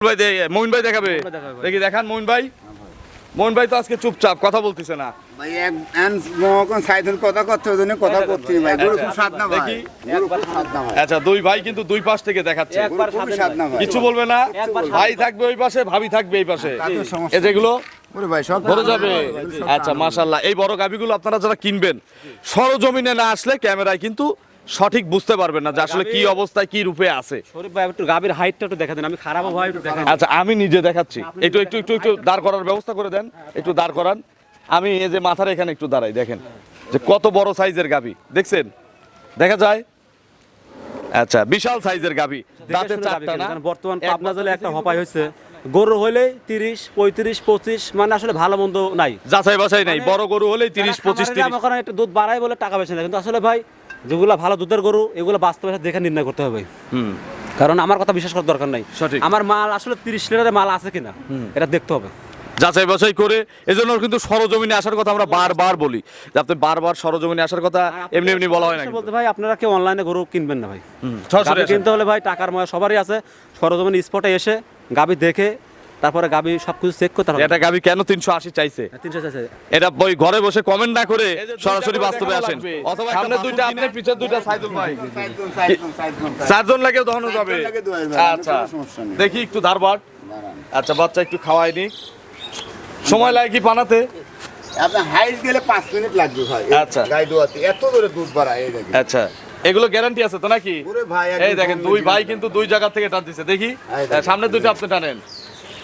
ভাই দে- ভাই দেখাবে। ভাই দেখাবে ভাই। দেখি দেখান মইন ভাই। মইন ভাই। তো আজকে চুপচাপ কথা বলতেছে না। ভাই এক এন মহকন সাইদুল কথা করতে ওই জন্য কথা ভাই খুব না ভাই। দেখি। গরু খুব স্বাদ না ভাই। আচ্ছা দুই ভাই কিন্তু দুই পাশ থেকে দেখাচ্ছে। কিছু বলবে না? ভাই থাকবে ওই পাশে ভাবি থাকবে এই পাশে। যেগুলো আচ্ছা মাশাল্লাহ এই বড় গাবিগুলো আপনারা যারা কিনবেন সরজমিনে না আসলে ক্যামেরায় কিন্তু সঠিক বুঝতে পারবেন না যে আসলে কি অবস্থায় কি রূপে আছে। শরীফ ভাই একটু গাভীর হাইটটা একটু দেখা দেন আমি খারাপ ভাই একটু দেখা আচ্ছা আমি নিজে দেখাচ্ছি। একটু একটু একটু একটু দাঁড় করার ব্যবস্থা করে দেন একটু দাঁড় করান। আমি এই যে মাথার এখানে একটু দাঁড়াই দেখেন যে কত বড় সাইজের গাবি দেখছেন? দেখা যায়? আচ্ছা বিশাল সাইজের গাবি দাঁতে চারটা না? বর্তমান পাবনা জেলে একটা হপাই হয়েছে। গরু হইলে তিরিশ পঁয়ত্রিশ পঁচিশ মানে আসলে ভালো মন্দ নাই। যাচাই বাছাই নাই বড় গরু হলেই তিরিশ পঁচিশ আমার একটু দুধ বাড়ায় বলে টাকা বেশি দেয় কিন্তু আসলে ভাই যেগুলো ভালো দুধের গরু এগুলো বাস্তবে দেখে নির্ণয় করতে হবে হুম। কারণ আমার কথা বিশ্বাস করার দরকার নাই। সঠিক। আমার মাল আসলে তিরিশ লিটারের মাল আছে কিনা এটা দেখতে হবে। যাচাই বাছাই করে এজন্য কিন্তু সরজমিনে আসার কথা আমরা বারবার বলি। যে আপনি বারবার সরজমিনে আসার কথা এমনি এমনি বলা হয় না বলতে ভাই আপনারা কেউ অনলাইনে গরু কিনবেন না ভাই। কিনতে হলে ভাই টাকার ময় সবারই আছে। সরজমিন স্পটে এসে গাবি দেখে তারপরে গাবি সবকিছু চেক করতে হবে। এটা গাবি কেন তিনশো আশি চাইছে? তিনশো চাইছে। এটা বই ঘরে বসে কমেন্ট না করে সরাসরি বাস্তবে আসেন। অথবা সামনে দুইটা আপনি পিছের দুইটা সাইদুল ভাই। সাইদুল সাইদুল সাইদুল চারজন লাগে দহনো যাবে? আচ্ছা। কোনো সমস্যা নেই। দেখি একটু ধারবাট। আচ্ছা বাচ্চা একটু খাওয়াই নি। সময় লাগে কি পানাতে আপনার হাইট গেলে পাঁচ মিনিট লাগবে ভাই। আচ্ছা। গাই দোয়াতে এত ধরে দুধ বাড়ায় এই দেখেন। আচ্ছা। এগুলো গ্যারান্টি আছে তো নাকি? ওরে ভাই, এই দেখেন দুই ভাই কিন্তু দুই জায়গা থেকে টানতেছে দেখি। সামনে দুইটা আপনি টানেন।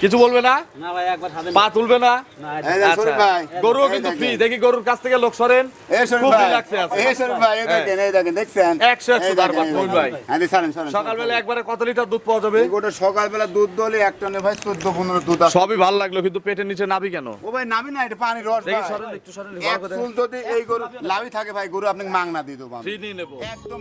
কিছু বলবে না? না ভাই একবার হাতে পা তুলবে না? আচ্ছা। গরু কিন্তু ফ্রি দেখি গরুর কাছ থেকে লোক সরেন। খুব রিল্যাক্সে আছে? একশো একশো। ভাই। সকালবেলা একবারে কত লিটার দুধ পাওয়া যাবে? গোটা সকালবেলা দুধ দলে এক টনে ভাই চোদ্দ পনেরো দুধ সবই ভালো লাগল কিন্তু পেটের নিচে নাবি কেন? ও ভাই নামি না এটা পানি রস দেখি সরেন একটু সরেন এক ভালো করে চুল যদি এই গরু লাভই থাকে ভাই গরু আপনাকে মাংনা দিয়ে দেবো ফ্রি নিয়ে নেব। একদম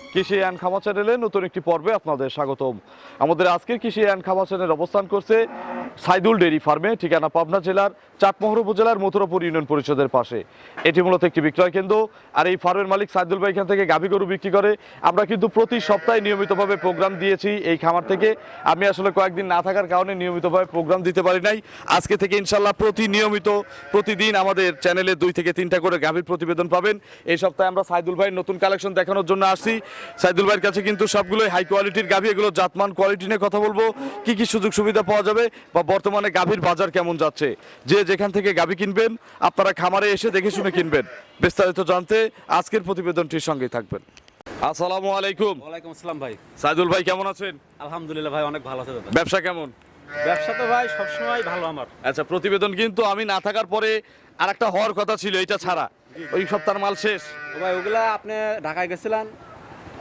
কৃষি অ্যান্ড খামার চ্যানেলে নতুন একটি পর্বে আপনাদের স্বাগতম। আমাদের আজকের কৃষি অ্যান্ড খামার চ্যানেল অবস্থান করছে সাইদুল ডেইরি ফার্মে, ঠিকানা পাবনা জেলার চাটমোহর উপজেলার মথুরাপুর ইউনিয়ন পরিষদের পাশে। এটি মূলত একটি বিক্রয় কেন্দ্র, আর এই ফার্মের মালিক সাইদুল ভাই এখান থেকে গাভী গরু বিক্রি করে। আমরা কিন্তু প্রতি সপ্তাহে নিয়মিতভাবে প্রোগ্রাম দিয়েছি এই খামার থেকে। আমি আসলে কয়েকদিন না থাকার কারণে নিয়মিতভাবে প্রোগ্রাম দিতে পারি নাই। আজকে থেকে ইনশাল্লাহ প্রতি নিয়মিত প্রতিদিন আমাদের চ্যানেলে দুই থেকে তিনটা করে গাভীর প্রতিবেদন পাবেন। এই সপ্তাহে আমরা সাইদুল ভাইয়ের নতুন কালেকশন দেখানোর জন্য আসছি। সাইদুল ভাইয়ের কাছে কিন্তু সবগুলোই হাই কোয়ালিটির গাভী, এগুলো জাতমান কোয়ালিটি নিয়ে কথা বলব। কি কি সুযোগ সুবিধা পাওয়া যাবে? বর্তমানে গাভীর বাজার কেমন যাচ্ছে? যে যেখান থেকে গাভী কিনবেন আপনারা খামারে এসে দেখে শুনে কিনবেন। বিস্তারিত জানতে আজকের প্রতিবেদনটির সঙ্গেই থাকবেন। আসসালামু আলাইকুম। ওয়ালাইকুম আসসালাম ভাই। সাইদুল ভাই কেমন আছেন? আলহামদুলিল্লাহ ভাই অনেক ভালো আছে ব্যবসা কেমন? ব্যবসা তো ভাই সবসময় ভালো আমার। আচ্ছা প্রতিবেদন কিন্তু আমি না থাকার পরে আরেকটা হওয়ার কথা ছিল এটা ছাড়া। ওই সপ্তাহের মাল শেষ? ভাই ওগুলা আপনি ঢাকায় গেছিলেন?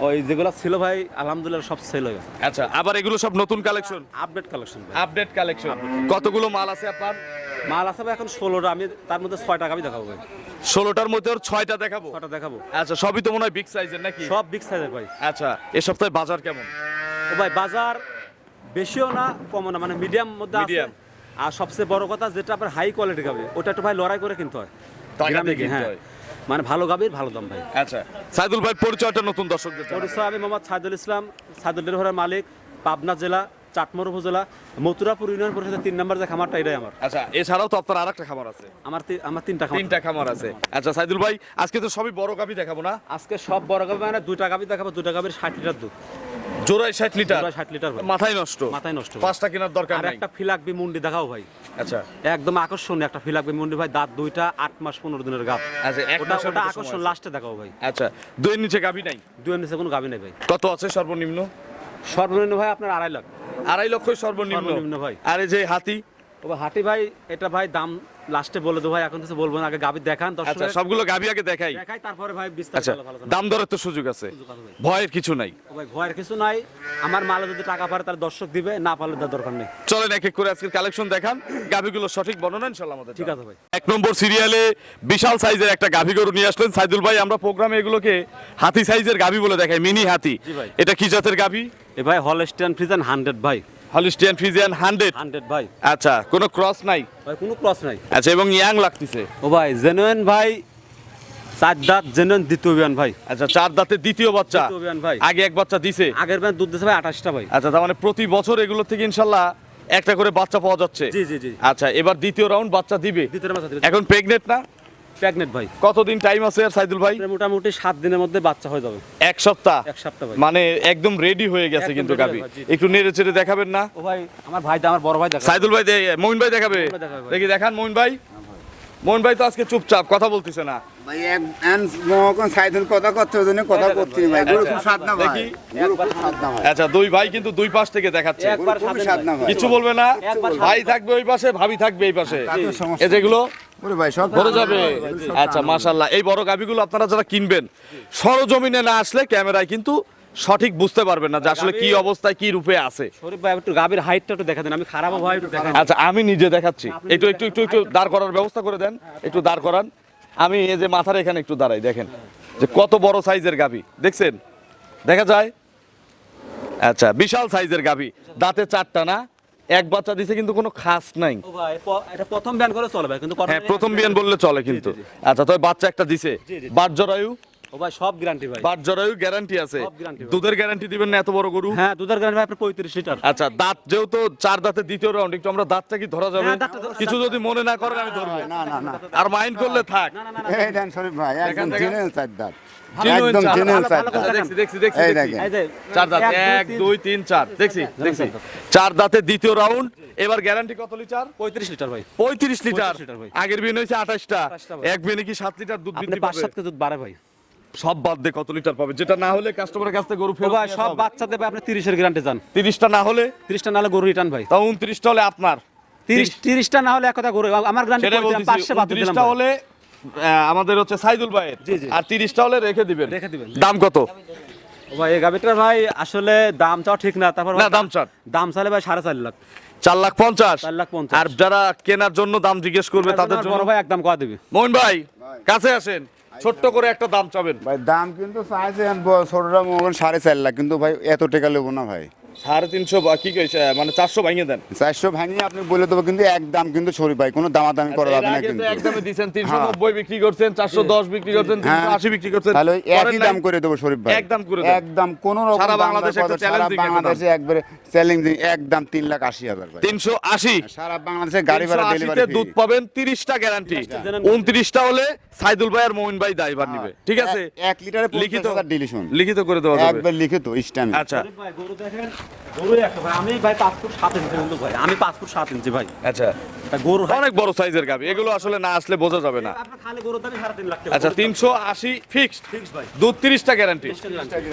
ওই যেগুলো ছিল ভাই আলহামদুলিল্লাহ সব সেল হয়ে গেছে। আচ্ছা আবার এগুলো সব নতুন collection update collection update collection কতগুলো মাল আছে আপনার? মাল আছে ভাই এখন ষোলোটা আমি তার মধ্যে ছয়টা গাবি দেখাবো ভাই। ষোলোটার মধ্যে ছয়টা দেখাবো? ছয়টা দেখাবো। আচ্ছা সবই তো মনে হয় বিগ সাইজের নাকি? সব বিগ সাইজের ভাই। আচ্ছা এ সপ্তাহে বাজার কেমন? ও ভাই বাজার বেশিও না কমও না মানে মিডিয়াম মধ্যে আছে। আর সবচেয়ে বড় কথা যেটা আপনার হাই কোয়ালিটি গাবে ওটা একটু ভাই লড়াই করে হয়। কিনতে হ্যাঁ। হয়। মানে ভালো গাবির ভালো দাম ভাই। আচ্ছা। সাইদুল ভাই পরিচয়টা নতুন দর্শকদের। পরিচয় আমি মোহাম্মদ সাইদুল ইসলাম সাইদুল ডেলিভারের মালিক পাবনা জেলা চাটমোর উপজেলা মথুরাপুর ইউনিয়ন পরিষদের তিন নম্বর যে খামারটা এটাই আমার। আচ্ছা এছাড়াও তো আপনার আরেকটা খামার আছে। আমার আমার তিনটা খামার তিনটা খামার আছে। আচ্ছা সাইদুল ভাই আজকে তো সবই বড় গাবি দেখাবো না? আজকে সব বড় গাবি মানে দুইটা গাবি দেখাবো দুইটা গাবির ষাট লিটার দুধ। জোড়ায় ষাট লিটার? জোড়ায় 60 লিটার মাথায় নষ্ট? মাথায় নষ্ট পাঁচটা কেনার দরকার আর একটা ফিলাকবি মুন্ডি দেখাও ভাই। আচ্ছা। একদম আকর্ষণীয় একটা ফিলাকবি মুন্ডি ভাই দাঁত দুইটা আট মাস পনেরো দিনের গাব আচ্ছা, এক ওটা আকর্ষণ লাস্টে দেখাও ভাই। আচ্ছা দুইয়ের নিচে গাবি নাই? দুয়ের নিচে কোনো গাবি নেই ভাই। কত আছে সর্বনিম্ন? সর্বনিম্ন ভাই আপনার আড়াই লাখ। আড়াই লক্ষই সর্বনিম্ন। সর্বনিম্ন ভাই। আর যে হাতি? হাটি ভাই এটা ভাই দাম লাস্টে বলে দেবো ভাই এখন কিছু বলব না আগে গাবি দেখান আচ্ছা সবগুলো গাবি আগে দেখাই। দেখাই তারপরে ভাই বিস্তারিত আচ্ছা ভালো দাম দরের তো সুযোগ আছে। ভয়ের কিছু নাই। ভাই ভয়ের কিছু নাই। আমার মালে যদি টাকা পারে তার দর্শক দিবে না পারলে তার দরকার নেই। চলেন এক এক করে আজকের কালেকশন দেখান। গাভিগুলো সঠিক বর্ণনা ইনশাল্লাহ আমাদের ঠিক আছে ভাই। এক নম্বর সিরিয়ালে বিশাল সাইজের একটা গাভি গরু নিয়ে আসলেন। সাইদুল ভাই আমরা প্রোগ্রামে এগুলোকে হাতি সাইজের গাভি বলে দেখাই মিনি হাতি। এটা কি জাতের গাভি? এ ভাই হলস্টিয়ান ফ্রিজান হান্ড্রেড ভাই। হলিস্টিয়ান ফ্রিজিয়ান হান্ড্রেড হান্ড্রেড ভাই। আচ্ছা কোনো ক্রস নাই? ভাই কোনো ক্রস নাই। আচ্ছা এবং ইয়াং লাগতেছে? ও ভাই জেনুইন ভাই চার দাঁত জেনুইন দ্বিতীয় বিয়ান ভাই। আচ্ছা চার দাঁতে দ্বিতীয় বাচ্চা? বিয়ান ভাই। আগে এক বাচ্চা দিছে? আগের ব্যান দুধ দিচ্ছে ভাই আঠাশটা ভাই। আচ্ছা তার মানে প্রতি বছর এগুলো থেকে ইনশাল্লাহ একটা করে বাচ্চা পাওয়া যাচ্ছে? জি জি জি। আচ্ছা এবার দ্বিতীয় রাউন্ড বাচ্চা দিবে? দ্বিতীয় মাসা এখন প্রেগনেন্ট না? প্রেগনেন্ট ভাই। কতদিন টাইম আছে আর সাইদুল ভাই? মোটামুটি সাত দিনের মধ্যে বাচ্চা হয়ে যাবে। এক সপ্তাহ? এক সপ্তাহ ভাই। মানে একদম রেডি হয়ে গেছে কিন্তু গাবি। হয়ে। একটু নেড়ে চেড়ে দেখাবেন না? ও ভাই আমার ভাই আমার বড় ভাই দেখা সাইদুল ভাই দে- ভাই দেখাবে। ভাই দেখাবে ভাই। দেখি দেখান মইন ভাই। মইন ভাই। তো আজকে চুপচাপ কথা বলতেছে না। ভাই এক সাইদুল কথা করতে ওই জন্য কথা করছি ভাই। গরু খুব স্বাদ না ভাই। দেখি। খুব স্বাদ না ভাই। আচ্ছা দুই ভাই কিন্তু দুই পাশ থেকে দেখাচ্ছে। একবার। না ভাই। কিছু বলবে না? ভাই থাকবে ওই পাশে ভাবি থাকবে এই পাশে। তাতে সমস্যা এ যেগুলো যাবে। আচ্ছা মাশাল্লাহ এই বড় গাবিগুলো আপনারা যারা কিনবেন সরজমিনে না আসলে ক্যামেরায় কিন্তু সঠিক বুঝতে পারবেন না যে আসলে কি অবস্থায় কি রূপে আছে। শরীফ ভাই একটু গাবির হাইটটা একটু দেখা দেন আমি খারাপ ভাই একটু দেখা আচ্ছা আমি নিজে দেখাচ্ছি। একটু একটু একটু একটু দাঁড় করার ব্যবস্থা করে দেন একটু দাঁড় করান। আমি এই যে মাথার এখানে একটু দাঁড়াই দেখেন যে কত বড় সাইজের গাবি দেখছেন? দেখা যায়? আচ্ছা বিশাল সাইজের গাবি দাঁতে চারটা না? এক বাচ্চা দিছে কিন্তু কোনো খাস নাই। ও ভাই প- এটা প্রথম ব্যান করে চলে ভাই কিন্তু হ্যাঁ প্রথম বিয়ান বললে চলে কিন্তু। আচ্ছা তবে বাচ্চা একটা দিছে। বাট জরায়ু ও ভাই সব গ্যারান্টি ভাই। বাট জরায়ু গ্যারান্টি আছে। দুধের গ্যারান্টি দিবেন না এত বড় গরু? হ্যাঁ দুধের গ্যারান্টি ভাই আপনার পঁয়ত্রিশ লিটার। আচ্ছা দাঁত যেহেতু চার দাঁতের দ্বিতীয় রাউন্ড একটু আমরা দাঁতটা কি ধরা যাবে? হ্যাঁ, কিছু যদি মনে না করেন আমি ধরবো। না না না আর মাইন্ড করলে থাক। এই দেন শরীফ ভাই একদম। জেনুইন চার দাঁত। একদম চার দাঁত। জেনুইন চার ভালো দাঁত কথা। দেখছি দেখছি দেখছি এই দেখছি। দেখেন। এই যে চার দাঁত এক দুই তিন। চার। দেখছি দেখছি। চার দাঁতের দ্বিতীয় রাউন্ড এবার গ্যারান্টি কত লিটার? পঁয়ত্রিশ লিটার ভাই। পঁয়ত্রিশ লিটার। 35 লিটার ভাই। আগের বিন হয়েছে আঠাশটা। এক বিনে কি সাত লিটার দুধ পাঁচ সাত কেজি দুধ বাড়ে ভাই। সব বাদ দিয়ে কত লিটার পাবে? যেটা না হলে কাস্টমারের কাছ থেকে গরু ফেরত ভাই সব বাচ্চা দেবে আপনি তিরিশের গ্যারান্টি যান তিরিশটা না হলে? তিরিশটা নাহলে গরু রিটার্ন ভাই। তাও উনত্রিশটা হলে আপনার। তিরিশ তিরিশটা না হলে এক কথা গরু আমার গ্যারান্টি সেটা করে দিলাম বলতেছি পাঁচশো বাদ দিলাম। হলে আমাদের হচ্ছে সাইদুল ভাইয়ের। আর তিরিশটা হলে রেখে দিবেন। রেখে দিবেন। দাম কত? ভাই এই গাবিটার ভাই আসলে দাম চাও ঠিক না তারপর না দাম চান দাম চালে ভাই সাড়ে চার লাখ। চার লাখ পঞ্চাশ? চার লাখ পঞ্চাশ। আর যারা কেনার জন্য দাম জিজ্ঞেস করবে তাদের জন্য? ভাই একদম কয়া দিবি। মোহন ভাই কাছে আসেন। ছোট্ট করে একটা দাম চাবেন। ভাই দাম কিন্তু চাইছে ছোটরা মহকন সাড়ে চার লাখ কিন্তু ভাই এত টাকা নেব না ভাই। সাড়ে তিনশো বা কি কইছে মানে চারশো ভাঙিয়ে দেন। চারশো ভাঙিয়ে আপনি বলে দেবো কিন্তু এক দাম কিন্তু শরীফ ভাই কোনো দামাদামি করা যাবে না কিন্তু। একদমে দিছেন তিনশো নব্বই বিক্রি করছেন চারশো দশ বিক্রি করছেন তিনশো আশি বিক্রি করছেন। তাহলে একই দাম করে দেবো শরীফ ভাই। একদম করে একদম কোন রকম সারা বাংলাদেশে একটা। বাংলাদেশে একবারে চ্যালেঞ্জিং একদম তিন লাখ আশি হাজার তিনশো আশি। সারা বাংলাদেশে গাড়ি ভাড়া ডেলিভারি দুধ পাবেন তিরিশটা গ্যারান্টি উনত্রিশটা হলে সাইদুল ভাই আর মোমিন ভাই দায়ভার নিবে। ঠিক আছে? এক লিটারে লিখিত ডিলিশন লিখিত করে দেওয়া একবার লিখিত ইস্টামি আচ্ছা। গরু দেখেন। গরু একটা ভাই আমি ভাই পাঁচ ফুট সাত ইঞ্চি কিন্তু ভাই আমি পাঁচ ফুট সাত ইঞ্চি ভাই। আচ্ছা। গরু অনেক বড় সাইজের গাবি এগুলো আসলে না আসলে বোঝা যাবে না। আপনার খালি গরুর দামই সাড়ে তিন লাখ টাকা। আচ্ছা তিনশো আশি ফিক্সড দুধ তিরিশটা গ্যারান্টি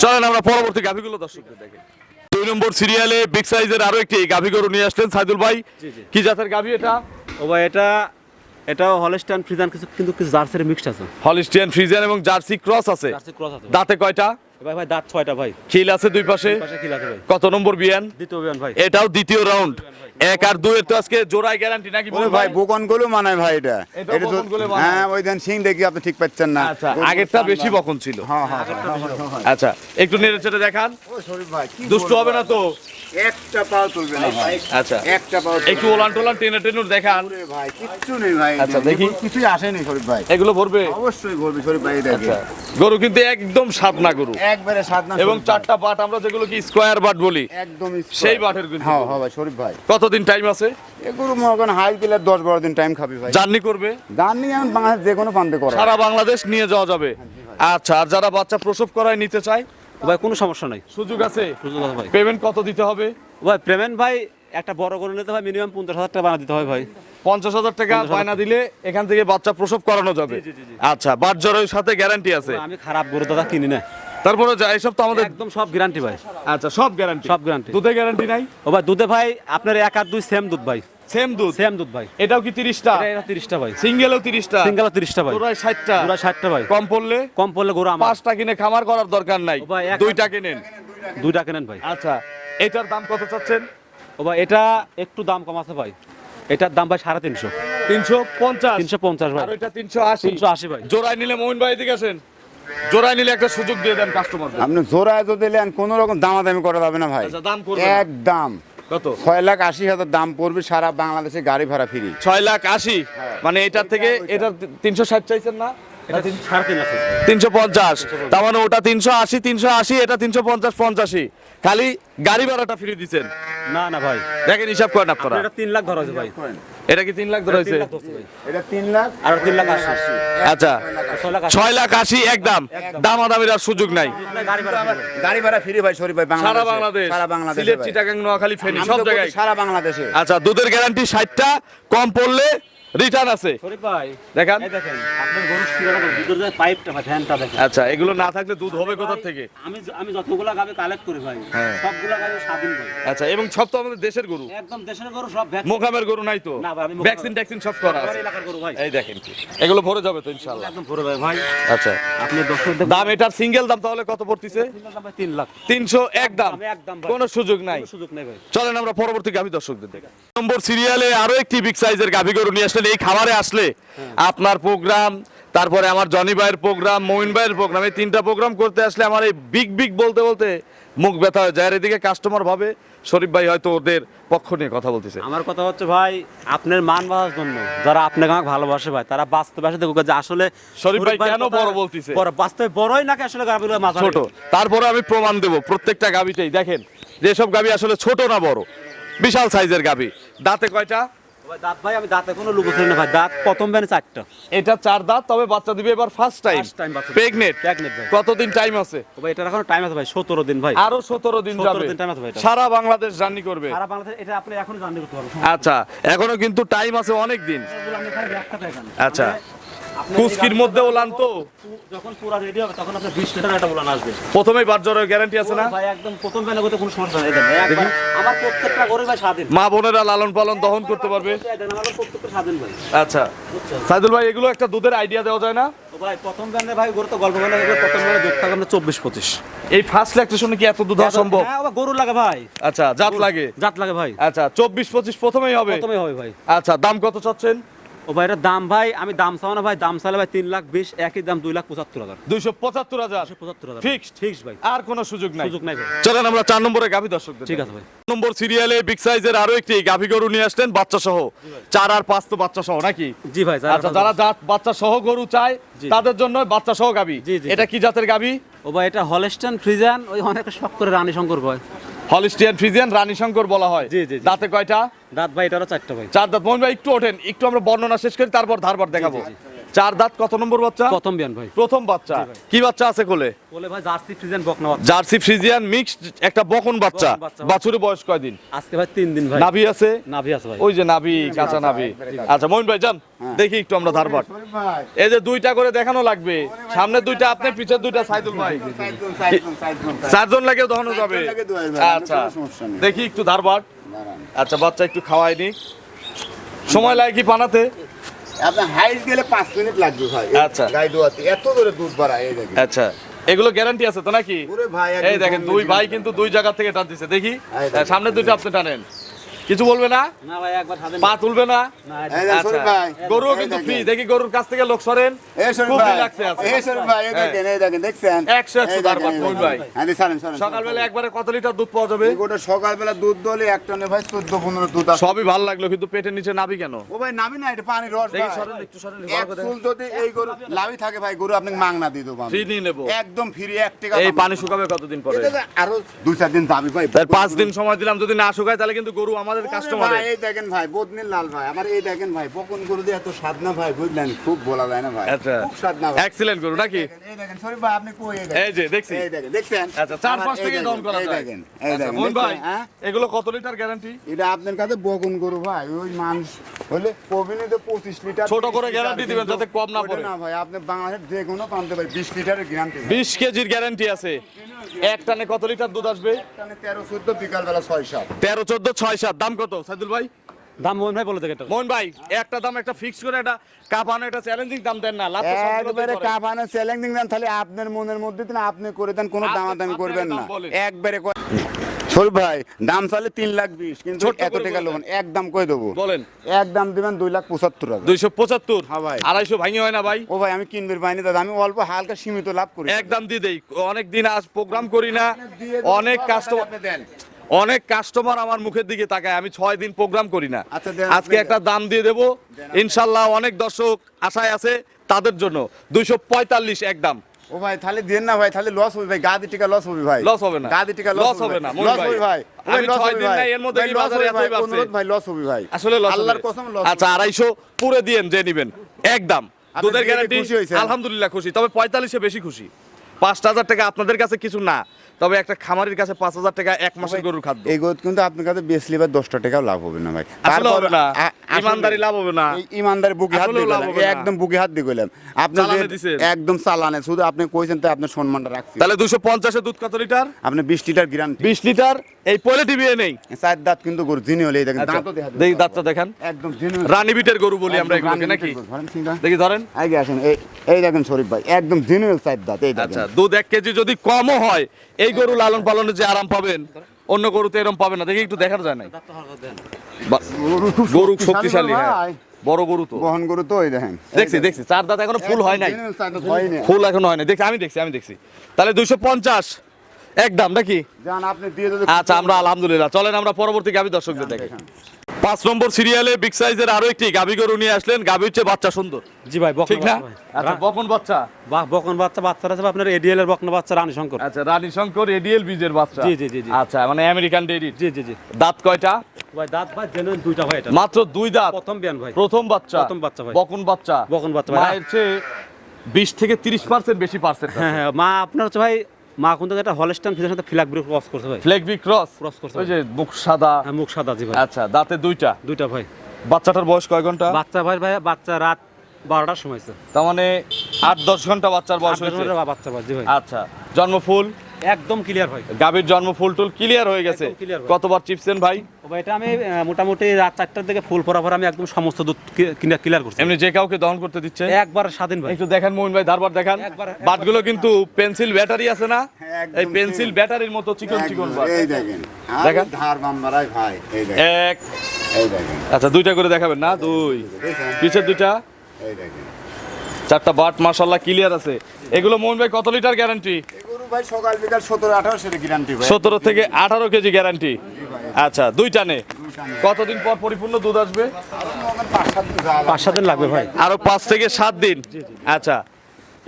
চলেন আমরা পরবর্তী গাভিগুলো দর্শকদের দেখি। দুই নম্বর সিরিয়ালে বিগ সাইজের আরও একটি গাভি গরু নিয়ে আসলেন সাইদুল ভাই। কি জাতের গাভি এটা? ও ভাই এটা এটাও হলস্টাইন ফ্রিজান কিছু কিন্তু কিছু জার্সির মিক্সড আছে। হলিস্টিয়ান ফ্রিজিয়ান এবং জার্সি ক্রস আছে। দাঁতে কয়টা? ভাই ভাই দাঁত ছয়টা ভাই। খিল আছে দুই পাশে? পাশে কি লাগে ভাই। কত নম্বর বিয়ান? দ্বিতীয় বিয়ান ভাই। এটাও দ্বিতীয় রাউন্ড এক আর দুই তো আজকে জোড়ায় গ্যারান্টি নাকি ভাই বোকনগুলো মানায় ভাই এটা। এটা তো- হ্যাঁ ওই দেন সিং দেখি আপনি ঠিক পাচ্ছেন না। আচ্ছা আগেরটা বেশি বকন ছিল। হ্যাঁ হ্যাঁ। আচ্ছা একটু নেড়ে চেড়ে দেখান। ভাই কি দুষ্ট হবে না তো? একটা পাও তুলবে না ভাই। আচ্ছা। একটা পাও একটু ওলান টোলান টেনে টেনে দেখান। ভাই কিচ্ছু নেই ভাই। আচ্ছা, দেখি। কিছুই আসেনি শরীফ ভাই। এগুলো ভরবে? অবশ্যই শরীফ ভাই আচ্ছা গরু কিন্তু একদম সাদনা গরু। একবারে সাত না এবং চারটা বাট আমরা যেগুলো কি স্কোয়ার বাট বলি একদম সেই বাটের কিন্তু হ্যাঁ হ্যাঁ ভাই শরীফ ভাই। কতদিন টাইম আছে? এগুলো মনে করেন হাই কিলার দশ বারো দিন টাইম খাবি ভাই। জার্নি করবে? জানি আমি বাংলাদেশ যে কোনো প্রান্তে করা সারা বাংলাদেশ নিয়ে যাওয়া যাবে। আচ্ছা আর যারা বাচ্চা প্রসব করায় নিতে চায়? ভাই কোনো সমস্যা নাই। সুযোগ আছে? সুযোগ আছে ভাই। পেমেন্ট কত দিতে হবে? ভাই পেমেন্ট ভাই একটা বড় করে নিতে ভাই মিনিমাম পঞ্চাশ হাজার টাকা বানা দিতে হয় ভাই। পঞ্চাশ হাজার টাকা বায়না দিলে এখান থেকে বাচ্চা প্রসব করানো যাবে। আচ্ছা বাট জ্বরের সাথে গ্যারান্টি আছে। আমি খারাপ গরু দাদা কিনি না। তারপরে যা এসব তো আমাদের একদম সব গ্যারান্টি ভাই। আচ্ছা সব গ্যারান্টি সব guarantee। দুধে গ্যারান্টি নাই? ও ভাই দুধে ভাই আপনার এক আর দুই সেম দুধ ভাই। সেম দুধ? সেম দুধ ভাই। এটাও কি তিরিশটা? এটা এটা তিরিশটা ভাই। সিঙ্গেলও তিরিশটা? সিঙ্গেল তিরিশটা ভাই। তোরাই ষাটটা? পুরা ষাটটা ভাই। কম পড়লে? কম পড়লে গরু আমার। পাঁচটা কিনে খামার করার দরকার নাই। ও ভাই, এক- দুইটা কিনেন। দুইটা কেনেন ভাই। আচ্ছা এটার দাম কত চাচ্ছেন? ও ভাই এটা একটু দাম কম আছে ভাই। এটার দাম ভাই সাড়ে তিনশো। তিনশো পঞ্চাশ। তিনশো পঞ্চাশ ভাই। আর ওইটা তিনশো আশি। তিনশো আশি ভাই। জোড়ায় নিলে মোমিন ভাই এদিকে আসেন। জোড়ায় নিলে একটা সুযোগ দিয়ে দেন কাস্টমার আপনি জোড়ায় যদি নেন কোনো রকম দামাদামি করা যাবে না ভাই। আচ্ছা দাম করবেন। না। এক দাম কত? ছয় লাখ আশি হাজার দাম পড়বে সারা বাংলাদেশে গাড়ি ভাড়া ফ্রি ছয় লাখ আশি? মানে এটার থেকে এটার তিনশো ষাট চাইছেন না? তিনশো পঞ্চাশ। তার মানে ওটা তিনশো আশি তিনশো আশি এটা তিনশো পঞ্চাশ পঞ্চাশি খালি গাড়ি ভাড়াটা ফ্রি দিচ্ছেন। না না ভাই। দেখেন হিসাব করেন আপনারা। এটা তিন লাখ ধরা হয়েছে ভাই। এটা কি তিন লাখ ধরে হয়েছে তিন লাখ ধরছে ভাই। এটা তিন লাখ আর তিন লাখ আশি। আচ্ছা ছয় লাখ আশি। একদম। আর সুযোগ নাই। গাড়ি ভাড়া ভাই। ফ্রি ভাই শরীফ ভাই সারা বাংলাদেশ। সারা বাংলাদেশ সিলেট চিটাগাং নোয়াখালী ফেনী সব জায়গায়। সারা বাংলাদেশে। আচ্ছা দুধের গ্যারান্টি ষাটটা কম পড়লে রিটার্ন আছে। দেখান। আচ্ছা এগুলো না থাকলে দুধ হবে কোথা থেকে? আমি আমি যতগুলা গাবে কালেক্ট করি ভাই হ্যাঁ। সবগুলা গাবে স্বাধীন আচ্ছা এবং সব তো আমাদের দেশের গরু? একদম দেশের গরু সব মোকামের গরু নাই তো? না ভাই, আমি ভ্যাকসিন ট্যাকসিন সব করা আছে। এলাকার গরু ভাই। এই দেখেন এগুলো ভরে যাবে তো ইনশাআল্লাহ। একদম ভরে ভাই ভাই। আচ্ছা। আপনি দাম এটার সিঙ্গেল দাম তাহলে কত পড়তিছে? দাম তিন লাখ। তিনশো এক দাম। কোনো সুযোগ নাই। সুযোগ নেই ভাই। চলেন আমরা পরবর্তী গাভী দর্শকদের দেখে নম্বর সিরিয়ালে আরও একটি বিগ সাইজের গাভী গরু নিয়ে আসলেন এই খাবারে আসলে আপনার প্রোগ্রাম তারপরে আমার জনি ভাইয়ের প্রোগ্রাম মমিন ভাইয়ের প্রোগ্রাম এই তিনটা প্রোগ্রাম করতে আসলে আমার এই বিগ বিগ বলতে বলতে মুখ ব্যথা হয়ে যায়। এদিকে কাস্টমার ভাবে শরীফ ভাই হয়তো ওদের পক্ষ নিয়ে কথা বলতেছে। আমার কথা হচ্ছে ভাই আপনার মান বাঁচার জন্য যারা আপনাকে আমাকে ভালোবাসে ভাই তারা বাস্তবে আসে দেখুক যে আসলে শরীফ ভাই কেন বড় বলতিছে? বড় বাস্তবে বড়ই নাকি আসলে গাবিগুলো মাঝারি? ছোট। তারপরে আমি প্রমাণ দেব প্রত্যেকটা গাভীতেই। দেখেন যেসব গাভী আসলে ছোট না বড় বিশাল সাইজের গাভী। দাঁতে কয়টা? দাঁত ভাই আমি দাঁতে কোনো লুকোছি না ভাই। দাঁত প্রথম ব্যানে চারটা। এটা চার দাঁত তবে বাচ্চা দিবে এবার ফার্স্ট টাইম বাচ্চা। প্রেগনেট ভাই। কতদিন টাইম আছে? ভাই এটার এখনও টাইম আছে ভাই সতেরো দিন ভাই। আরও সতেরো দিন 17 দিন টাইম আছে ভাই সারা বাংলাদেশ জার্নি করবে। সারা বাংলাদেশ এটা আপনি এখনও জার্নি করতে পারবেন। আচ্ছা এখনও কিন্তু টাইম আছে অনেক দিন। আচ্ছা। কুস্কির মধ্যে ওলান তো যখন পুরা রেডি হবে তখন আপনার বিশ লিটার একটা উলান আসবে। প্রথমেই বার জ্বরের গ্যারান্টি আছে না? ভাই একদম প্রথম করতে কোনো সমস্যা নেই দেখেন আমার প্রত্যেকটা গরু ভাই স্বাধীন মা বোনেরা লালন পালন দহন করতে পারবে। আমার প্রত্যেকটা স্বাধীন ভাই। আচ্ছা। সাইদুল ভাই এগুলো একটা দুধের আইডিয়া দেওয়া যায় না? ভাই প্রথম ভাই গরু তো গল্প বলে প্রথম দুধ থাকে আপনার চব্বিশ পঁচিশ। এই ফার্স্ট ল্যাকটেশনে কি এত দুধ সম্ভব? হ্যাঁ গরু লাগে ভাই। আচ্ছা জাত লাগে? জাত লাগে ভাই। আচ্ছা চব্বিশ পঁচিশ প্রথমেই হবে? প্রথমে হবে ভাই। আচ্ছা দাম কত চাচ্ছেন? ও ভাই এটার দাম ভাই আমি দাম চাও না ভাই দাম চাইলে ভাই তিন লাখ বিশ একই দাম দুই লাখ পঁচাত্তর হাজার। দুইশো পঁচাত্তর হাজার? পঁচাত্তর হাজার। Fixed? ফিক্স ভাই। আর কোনো সুযোগ নাই। সুযোগ নাই ভাই। চলেন আমরা চার নম্বরে গাভী দর্শকদের ঠিক আছে ভাই। নম্বর সিরিয়ালে বিগ সাইজের আরও একটি গাভী গরু নিয়ে আসলেন বাচ্চা সহ চার আর পাঁচ তো বাচ্চা সহ নাকি? জি ভাই যারা- আচ্ছা যারা জাত বাচ্চা সহ গরু চায় তাদের জন্য বাচ্চা সহ গাভী এটা কি জাতের গাভী? ও ভাই এটা হলেস্টান ফ্রিজান ওই অনেকে শখ করে রানী শঙ্কর ভাই। হলিস্টিয়ান ফ্রিজিয়ান রানী শঙ্কর বলা হয়। জি, জি। দাঁতে কয়টা? দাঁত ভাই এটা চারটা ভাই। চার দাঁত। মোহন ভাই একটু ওঠেন। একটু আমরা বর্ণনা শেষ করি তারপর ধারবার দেখাবো। জি, চার দাঁত কত নম্বর বাচ্চা? প্রথম বিয়ান ভাই। প্রথম বাচ্চা। কি বাচ্চা আছে কোলে? বলে ভাই জার্সি ফ্রিজান বকনা বাচ্চা। জার্সি ফ্রিজিয়ান মিক্সড একটা বকন বাচ্চা। বাছুরের বয়স কয়দিন আজকে ভাই তিন দিন ভাই। নাভি আছে? নাভি আছে ভাই। ওই যে নাভি কাঁচা নাভি। আচ্ছা মোহন ভাই যান। দেখি একটু আমরা ভাই এই যে দুইটা করে দেখানো লাগবে। সামনে দুইটা আপনি পিছের দুইটা সাইদুল ভাই। চারজন লাগে দেখানো যাবে। আচ্ছা কোনো সমস্যা নেই। দেখি একটু দাঁড়ান। আচ্ছা বাচ্চা একটু খাওয়াইনি সময় লাগে কি পানাতে আপনার হাইট গেলে পাঁচ মিনিট লাগবে ভাই। আচ্ছা। গাই দোয়াতে এত দুধ বাড়ায় এই দেখেন। আচ্ছা এগুলো গ্যারান্টি আছে তো নাকি? ভাই, এই দেখেন দুই ভাই কিন্তু দুই জায়গা থেকে টান দিচ্ছে দেখি। সামনে দুইটা আপনি টানেন। কিছু বলবে না? না ভাই একবার স্বাধীন পা তুলবে না? এই দেখেন শরীফ ভাই। গরুও এই কিন্তু ফ্রি দেখি গরুর কাছ থেকে লোক সরেন। এই শরীফ খুব ভাই। রিল্যাক্সে আছে। এই শরীফ ভাই এই দেখেন এই দেখেন দেখছেন? একশো একশো এই তার দেখেন, বাদ, এই মহিন দেখেন। ভাই। দি ছাড়েন ছাড়েন সকালবেলা একবারে কত লিটার দুধ পাওয়া যাবে? গোটা সকালবেলা দুধ দলে এক টনে ভাই চোদ্দ পনেরো দুধ সবই ভালো লাগল কিন্তু পেটের নিচে নাবি কেন? ও ভাই নামি না এটা পানি রস দেখি সরেন একটু সরেন চুল যদি এই গরু লাভি থাকে ভাই গরু আপনাকে মাংনা দিয়ে দেবো ফ্রি নিয়ে নেব। একদম ফ্রি এক টাকা এই পানি শুকাবে কতদিন পরে? আরও দুই চার দিন যাবি ভাই। পাঁচ দিন সময় দিলাম যদি না শুকায় তাহলে কিন্তু গরু আমাদের ওরে কাস্টমার ভাই, এই দেখেন ভাই বদনির লাল ভাই। আমার এই দেখেন ভাই বকন গরু দিয়ে এত স্বাদ না ভাই বুঝলেন? খুব বলা যায় না ভাই। আচ্ছা। খুব স্বাদ না এক্সিলেন্ট গরু নাকি? এই দেখেন শরীফ ভাই আপনি কই? এই যে দেখছি। এই দেখেন দেখছেন? আচ্ছা চার পাঁচ থেকে দম করা এই দেখেন এই আচ্ছা, দেখেন ভাই হ্যাঁ? এগুলো কত লিটার গ্যারান্টি এটা আপনার কাছে বকন গরু ভাই ওই মানুষ হলে কবিনে তো পঁচিশ লিটার ছোট করে 30 guarantee দিবেন যাতে কম না পড়ে। না ভাই আপনি বাংলাদেশের যে কোনো পানতে পারি বিশ লিটারের গ্যারান্টি বিশ কেজির গ্যারান্টি আছে। এক টানে কত লিটার দুধ আসবে? তেরো চোদ্দ বিকাল বেলা ছয় সাত। তেরো চোদ্দ ছয় সাত। দাম কত সাইদুল ভাই? দাম মোহন ভাই বলে দেখে এটা মোহন ভাই একটা দাম একটা ফিক্স করে একটা কাপানো একটা চ্যালেঞ্জিং দাম দেন না একবারে। কাপানো চ্যালেঞ্জিং দেন তাহলে আপনার মনের মধ্যে না আপনি করে দেন কোনো দামাদামি করবেন না। একবারে শোল ভাই দাম চালে তিন লাখ বিশ কিন্তু এত টাকা লোন এক দাম কই দেবো? বলেন। এক দাম দিবেন দুই লাখ পঁচাত্তর হাজার। দুইশো পঁচাত্তর? হ্যাঁ ভাই। আড়াইশো ভাঙি হয় না ভাই? ও ভাই আমি কিনবের বাইনি দাদা আমি অল্প হালকা সীমিত লাভ করি। একদম দিয়ে দেই। অনেক দিন আজ প্রোগ্রাম করি না। অনেক কাস্টমার আপনি দেন। অনেক কাস্টমার আমার মুখের দিকে তাকায় আমি ছয় দিন প্রোগ্রাম করি না। আচ্ছা, আজকে একটা দাম দিয়ে দেবো। ইনশাল্লাহ অনেক দর্শক আশায় আছে তাদের জন্য। দুইশো পঁয়তাল্লিশ একদম ও ভাই তাহলে দেন না ভাই তাহলে লস হবে ভাই গাদি টিকা লস হবে ভাই। লস হবে না। গাদি টিকা লস হবে না লস হবে ভাই। আমি দিন। নাই এর মধ্যে কি বাজারে এতই? অনুরোধ ভাই লস হবে ভাই। আসলে লস আল্লাহর কসম লস আচ্ছা আড়াইশো পুরে দিয়েন যে নিবেন একদম দুধের গ্যারান্টি আলহামদুলিল্লাহ খুশি। তবে পঁয়তাল্লিশে বেশি খুশি। পাঁচ হাজার টাকা আপনাদের কাছে কিছু না। তবে একটা খামারির কাছে পাঁচ হাজার টাকা এক মাসের গরুর খাদ্য। এই গোদ কিন্তু আপনার কাছে বেচলে বা দশটা টাকাও লাভ হবে না ভাই। আসলে হবে না। ইমানদারি লাভ হবে না। ইমানদারি বুকে হাত দিয়ে। একদম বুকে হাত দিয়ে গেলাম আপনি। একদম চালানে শুধু আপনি কইছেন তাই আপনার সম্মানটা রাখছি। তাহলে দুশো পঞ্চাশে দুধ কত লিটার? আপনি বিশ লিটার গ্যারান্টি বিশ লিটার এই পয়লে টিভি নেই। চার দাঁত কিন্তু গরু জিনি হলে দেখেন আচ্ছা, দেখা দাঁতটা দেখান। একদম জিনি রানী বিটের গরু বলি আমরা এগুলোকে নাকি? দেখি ধরেন। আগে আসেন এই এই দেখেন শরীফ ভাই একদম জিনুয়েল চার দাঁত এই আচ্ছা দুধ এক কেজি যদি কমও হয় এই গরু লালন পালনে যে আরাম পাবেন অন্য গরুতে এরম পাবেন না। দেখি একটু দেখার যায় না গরু শক্তিশালী হ্যাঁ। বড় গরু তো। বহন গরু তো ওই দেখেন। দেখছি দেখছি। চার দাঁত এখনও ফুল হয় নাই। ফুল এখনও হয় নাই। দেখছি আমি দেখছি আমি দেখছি। তাহলে দুইশো পঞ্চাশ। একদম নাকি? আপনি আচ্ছা আমরা আলহামদুলিল্লাহ। চলেন আমরা পরবর্তী গাভী দর্শকদের দেখি। পাঁচ নম্বর সিরিয়ালে বিগ সাইজের আরও একটি গাভী গরু নিয়ে আসলেন। গাভী হচ্ছে বাচ্চা সুন্দর। জি ভাই ঠিক না? বাচ্চা আচ্ছা বকন বাচ্চা? বকন বাচ্চা বাচ্চারা আছে আপনার এডিএল এর বকনা বাচ্চা রানী শঙ্কর। আচ্ছা রানী শঙ্কর এডিএল বীজের বাচ্চা। জি, জি, জি। আচ্ছা মানে আমেরিকান ডেইরি। জি জি জি। দাঁত কয়টা? ভাই দাঁত ভাই জেনুইন দুইটা ভাই এটা। মাত্র দুই দাঁত। প্রথম বিয়ান ভাই। প্রথম বাচ্চা। প্রথম বাচ্চা ভাই। বকন বাচ্চা। বকন বাচ্চা ভাই। মায়ের চেয়ে বিশ থেকে তিরিশ পার্সেন্ট বেশি পার্সেন্ট হ্যাঁ হ্যাঁ মা আপনার হচ্ছে ভাই মা কিন্তু একটা হলস্টাইন ফিজের সাথে ফ্ল্যাগ ব্রিক ক্রস করছে ভাই। ব্রিক ক্রস ক্রস করছে। ওই যে মুখ সাদা। হ্যাঁ মুখ সাদা জি ভাই। আচ্ছা দাঁতে দুইটা? দুইটা ভাই। বাচ্চাটার বয়স কয় ঘণ্টা? বাচ্চা ভাই ভাই বাচ্চা রাত বারোটার সময় তার মানে আট দশ ঘণ্টা বাচ্চার বয়স হয়েছে। বাচ্চা ভাই জি ভাই। আচ্ছা জন্মফুল? একদম ক্লিয়ার ভাই। গাভীর জন্ম ফুল টুল ক্লিয়ার হয়ে গেছে। কতবার চিপসেন ভাই? ভাই এটা আমি মোটামুটি রাত চারটার দিকে ফুল পরা পর আমি একদম সমস্ত দুধ ক্লিয়ার করছি। এমনি যে কাউকে দহন করতে দিচ্ছে? একবার স্বাধীন ভাই। একটু দেখেন মোহিন ভাই ধারবার দেখান। বাটগুলো কিন্তু পেন্সিল ব্যাটারি আছে না? হ্যাঁ, এই পেন্সিল ব্যাটারির মতো চিকন চিকন এই দেখেন। দেখেন। ধার বাম্বারাই ভাই এই দেখেন। এক এই দেখেন। আচ্ছা দুইটা করে দেখাবেন না? দুই। পিছের দুইটা? এই দেখেন। চারটা বাট মাশাল্লাহ ক্লিয়ার আছে। এগুলো মোহন ভাই কত লিটার গ্যারান্টি ভাই সকাল বিকাল সতেরো আঠারো সেটা গ্যারান্টি ভাই। সতেরো থেকে আঠারো কেজি গ্যারান্টি আচ্ছা দুই টানে। কতদিন পর পরিপূর্ণ দুধ আসবে? পাঁচ সাত দিন পাঁচ সাত দিন লাগবে ভাই। আরও পাঁচ থেকে সাত দিন। আচ্ছা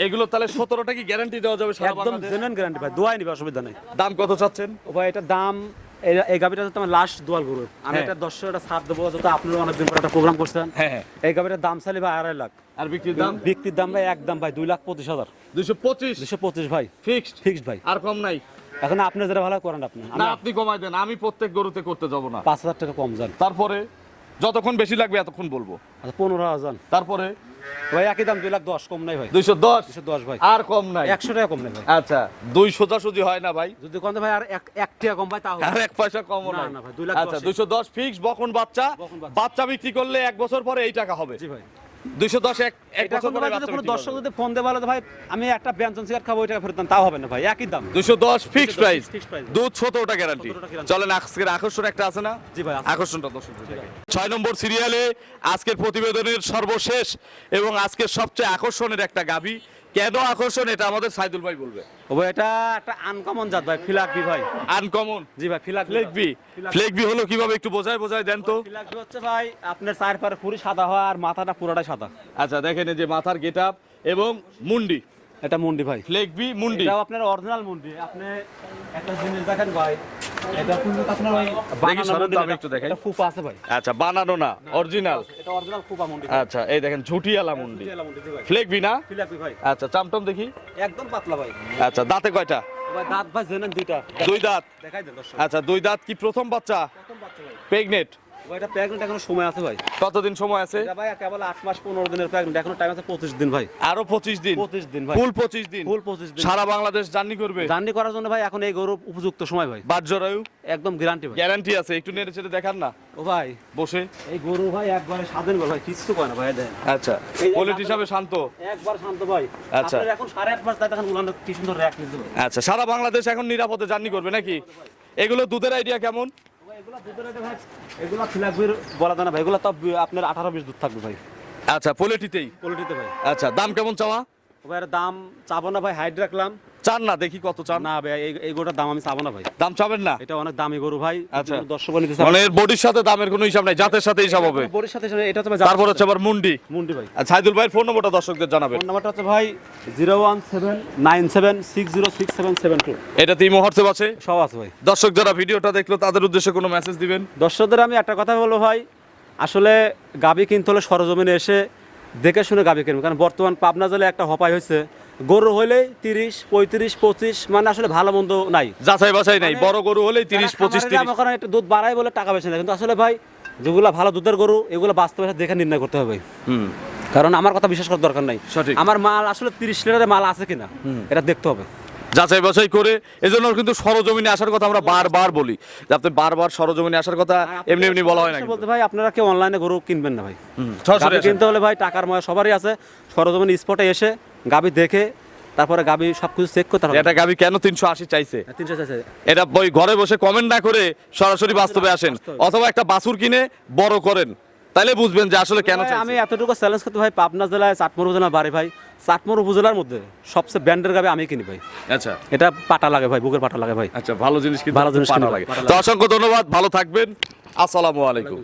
এগুলো তাহলে সতেরোটা কি গ্যারান্টি দেওয়া যাবে সারা একদম বাংলাদেশ? জেনুইন গ্যারান্টি ভাই দোয়াই নিবে অসুবিধা নেই। দাম কত চাচ্ছেন? ও ভাই এটা দাম এই- গাভিটা হচ্ছে আমার লাস্ট দোয়াল গরু। আমি হ্যাঁ। এটা দশশো একটা সাত দেবো যত আপনারা অনেকদিন পর একটা প্রোগ্রাম করছেন। হ্যাঁ হ্যাঁ। এই গাভিটার দাম চাইলে ভাই আড়াই লাখ। আর বিক্রির দাম? বিক্রির দাম ভাই একদম ভাই দুই লাখ পঁচিশ হাজার। দুশো পঁচিশ? দুশো পঁচিশ ভাই। ফিক্সড? ফিক্সড ভাই। আর কম নাই? এখন আপনি যেটা ভালো করেন আপনি। না আপনি কমাই দেন আমি প্রত্যেক গরুতে করতে যাব না। পাঁচ হাজার টাকা কম যান। তারপরে যতক্ষণ বেশি লাগবে এতক্ষণ বলব। আচ্ছা পনেরো হাজার। তারপরে ভাই একই দাম দুই লাখ দশ কম নাই ভাই। দুইশো দশ? দুশো দশ ভাই। আর কম নাই? একশো টাকা কম নাই ভাই। আচ্ছা দুই যদি হয় না ভাই? যদি কম ভাই আর এক টাকা কম ভাই তাহলে আর এক পয়সা কম না, না ভাই, দুই লাখ আচ্ছা দুইশো দশ ফিক্স বকন বাচ্চা। বাচ্চা বিক্রি করলে এক বছর পরে এই টাকা হবে। জি ভাই। দুইশো দশ এক এক এটা বছর কিন্তু পরে ভাই যদি কোনো দর্শক যদি ফোন দেয় বলে ভাই আমি একটা ব্যঞ্জন সিগারেট খাব ওই ফেরত তাও হবে না ভাই একই দাম। দুশো দশ ফিক্স প্রাইস। দুধ সতেরোটা গ্যারান্টি 17টা guarantee। চলেন আজকের আকর্ষণ একটা আছে না? জি ভাই, আকর্ষণটা দর্শক ছয় নম্বর সিরিয়ালে আজকের প্রতিবেদনের সর্বশেষ এবং আজকের সবচেয়ে আকর্ষণের একটা গাবি কেন আকর্ষণ এটা আমাদের সাইদুল ভাই বলবে। এটা একটা আনকমন জাত ভাই ফিলাকবি ভাই। আনকমন জি ভাই ফিলাকবি ফ্লেকবি ফ্লেকবি হলো কীভাবে একটু বোঝায় বোঝায় দেন তো। ফিলাকবি হচ্ছে ভাই আপনার চার পারে পুরি সাদা হয় আর মাথাটা পুরোটাই সাদা। আচ্ছা দেখেন এই যে মাথার গেটআপ এবং মুন্ডি। এটা মুন্ডি ভাই। ফ্লেকবি মুন্ডি। এটাও আপনার অরিজিনাল মুন্ডি। আপনি একটা জিনিস দেখেন ভাই এটা আপনার ওই বানানো সরেন মুন্ডি তো না, আমি একটু দেখাই। এটা ফুপা আছে ভাই। আচ্ছা বানানো না অরিজিনাল এটা অরিজিনাল ফুপা মুন্ডি আচ্ছা এই দেখেন ঝুটিয়ালা মুন্ডি জেলা মুন্ডি ফ্লেকবি না? ফিলাকবি ভাই। আচ্ছা চামটম দেখি। একদম পাতলা ভাই। আচ্ছা দাঁতে কয়টা? ভাই দাঁত ভাই জেনেন দুইটা। দুই দাঁত। দেখাই দেন আচ্ছা দুই দাঁত কি প্রথম বাচ্চা? প্রথম বাচ্চা ভাই। প্রেগনেট এটা প্রেগনেন্ট এখনও সময় আছে ভাই। কতদিন সময় আছে? এটা ভাই কেবল আট মাস পনেরো দিনের প্রেগনেন্ট এখনও টাইম আছে পঁচিশ দিন ভাই। আরও পঁচিশ দিন? পঁচিশ দিন ভাই। ফুল পঁচিশ দিন? ফুল পঁচিশ দিন। সারা বাংলাদেশ জার্নি করবে? জার্নি করার জন্য ভাই এখন এই গরু উপযুক্ত সময় ভাই। বাজ্যরায়ু একদম গ্যারান্টি ভাই। গ্যারান্টি আছে একটু নেড়ে চেড়ে দেখান না। ও ভাই বসে। এই গরু ভাই একবারে স্বাধীন গরু ভাই কিছু কয় না ভাই দেন। আচ্ছা কোয়ালিটি হিসাবে শান্ত। একবার শান্ত ভাই। আচ্ছা। এখন সাড়ে আট মাস তাই দেখেন উলানো কি সুন্দর র্যাক নিতে আচ্ছা সারা বাংলাদেশ এখন নিরাপদে জার্নি করবে নাকি? এগুলো দুধের আইডিয়া কেমন? এগুলা ভাই এগুলা ফিলাকবির বলা যায় না ভাই এগুলা তো আপনার আঠারো বিশ দুধ থাকবে ভাই। আচ্ছা পোলেটিতেই? ভাই। আচ্ছা দাম কেমন চাওয়া? ভাই দাম চাবো না ভাই হাইট রাখলাম। চান না দেখি কত চান। না ভাই এই গরুটার দাম আমি চাবো না ভাই। দাম চাবেন না? এটা অনেক দামি গরু ভাই আচ্ছা। দর্শক নিতে মানে বডির সাথে দামের কোনো হিসাব নাই জাতের সাথে হিসাব হবে। বড়ির সাথে এটা তো তারপর হচ্ছে আবার মুন্ডি। মুন্ডি ভাই। আর সাইদুল ভাই ফোন নম্বরটা দর্শকদের জানাবেন। ফোন নাম্বারটা হচ্ছে ভাই zero one seven nine seven six zero six seven seven two. এটাতে ইমো হোয়াটসঅ্যাপ আছে? সব আছে ভাই। দর্শক যারা ভিডিওটা দেখল তাদের উদ্দেশ্যে কোনো মেসেজ দিবেন। দর্শকদের আমি একটা কথা বলব ভাই আসলে গাবি কিনতে হলে সরজমিনে এসে দেখে শুনে গাবি কিনবে কারণ বর্তমান পাবনা জেলে একটা হপাই হয়েছে গরু হলেই তিরিশ পঁয়ত্রিশ পঁচিশ মানে আসলে ভালো মন্দ নাই। যাচাই বাছাই নাই বড় গরু হলেই তিরিশ পঁচিশ কারণে একটু দুধ বাড়ায় বলে টাকা বেশি নেয় কিন্তু আসলে ভাই যেগুলো ভালো দুধের গরু এগুলো বাস্তবে দেখে নির্ণয় করতে হবে ভাই। হুম। কারণ আমার কথা বিশ্বাস করার দরকার নাই। সঠিক। আমার মাল আসলে তিরিশ লিটারের মাল আছে কিনা এটা দেখতে হবে। যাচাই বাছাই করে এজন্য কিন্তু সরজমিনে আসার কথা আমরা বারবার বলি। যে আপনি বারবার সরজমিনে আসার কথা এমনি এমনি বলা হয় না বলতে ভাই আপনারা কেউ অনলাইনে গরু কিনবেন না ভাই। কিনতে হলে ভাই টাকার ময় সবারই আছে। সরজমিন স্পটে এসে গাবি দেখে তারপরে গাবি সব কিছু চেক করতে হবে। এটা গাবি কেন তিনশো আশি চাইছে? তিনশো চাইছে। এটা বই ঘরে বসে কমেন্ট না করে সরাসরি বাস্তবে আসেন। অথবা একটা বাছুর কিনে বড় করেন। তাইলে বুঝবেন যে আসলে কেন আমি এতটুকু চ্যালেঞ্জ করতে ভাই পাবনা জেলায় চাটমোর উপজেলা বাড়ি ভাই। চাটমোর উপজেলার মধ্যে সবচেয়ে ব্র্যান্ডের গাবে আমি কিনি ভাই। আচ্ছা। এটা পাটা লাগে ভাই বুকের পাটা লাগে ভাই। আচ্ছা ভালো জিনিস কিন্তু ভালো জিনিস লাগে। তো অসংখ্য ধন্যবাদ ভালো থাকবেন। আসসালামু আলাইকুম।